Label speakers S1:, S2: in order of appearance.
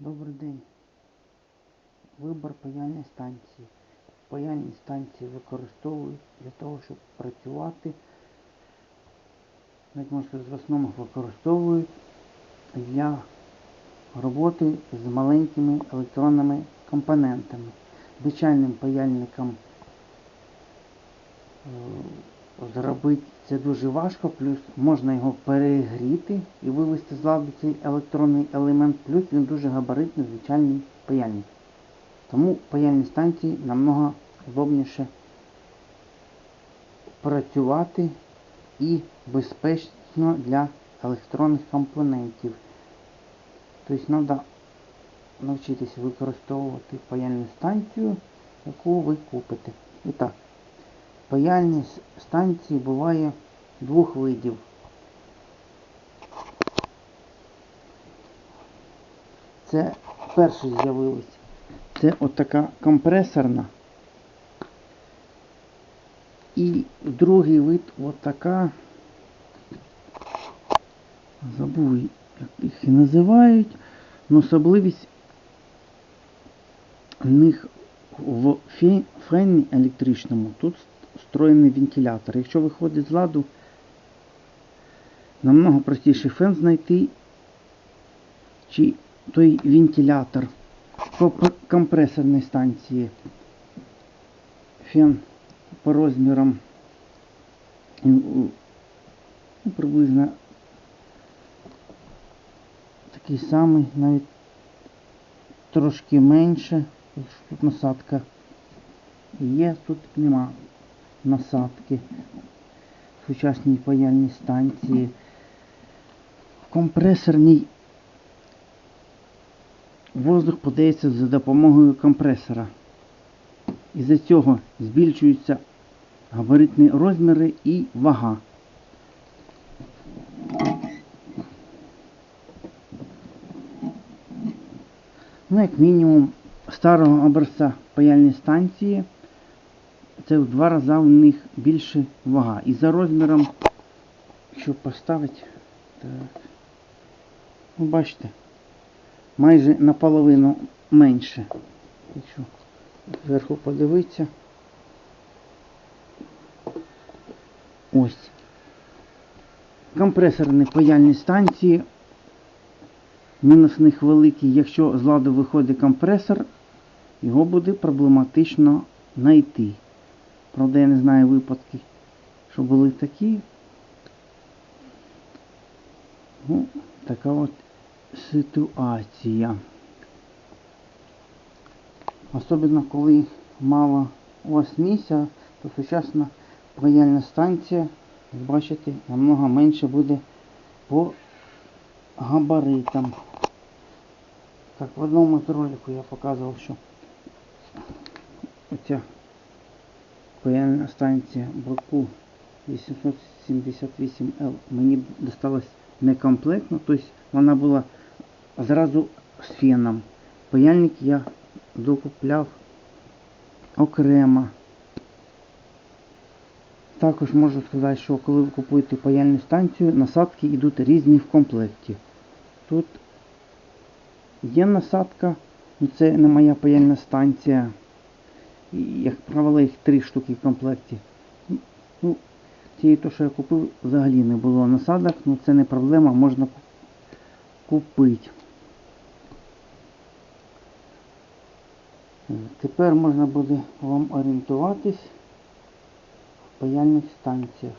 S1: Добрий день. Вибор паяльної станції. Паяльні станції використовують для того, щоб працювати. Як можна сказати, в використовують для роботи з маленькими електронними компонентами. Звичайним паяльникам е, зробити це дуже важко, плюс можна його перегріти і вивести з ладу цей електронний елемент, плюс він дуже габаритний, звичайний паяльник. Тому паяльні станції намного удобніше працювати і безпечно для електронних компонентів. Тобто треба навчитися використовувати паяльну станцію, яку ви купите. І так, паяльні станції буває двох видів. Це перший з'явилось. Це отака компресорна. І другий вид отака. Забув, як їх і називають. Но особливість в них в фені електричному тут встроєний вентилятор. Якщо виходить з ладу, намного простіше фен знайти, чи той вентилятор по компресорній станції. Фен по розмірам ну, ну, приблизно такий самий, навіть трошки менше. Тут насадка є, тут нема насадки. Сучасній паяльній станції. В компресорній воздух подається за допомогою компресора. Із-за цього збільшуються габаритні розміри і вага. Ну, як мінімум, старого образця паяльні станції це в два рази у них більше вага. І за розміром, якщо поставити, так, ну бачите, майже наполовину менше. Якщо зверху подивитися. Ось. Компресорні паяльні станції. Мінус них великий, якщо з ладу виходить компресор, його буде проблематично знайти. Правда, я не знаю випадки, що були такі. Ну, така от ситуація. Особливо коли мало у вас місця, то сучасна паяльна станція, як бачите, намного менше буде по габаритам. Так, в одному ролику я показував, що оця паяльна станція Баку 878L мені досталась некомплектно, тобто вона була зразу з феном. Паяльник я докупляв окремо. Також можу сказати, що коли ви купуєте паяльну станцію, насадки йдуть різні в комплекті. Тут є насадка, ну це не моя паяльна станція. Як правило, їх три штуки в комплекті. Ну, цієї то, що я купив, взагалі не було насадок, ну це не проблема, можна купити. Тепер можна буде вам орієнтуватись в паяльних станціях.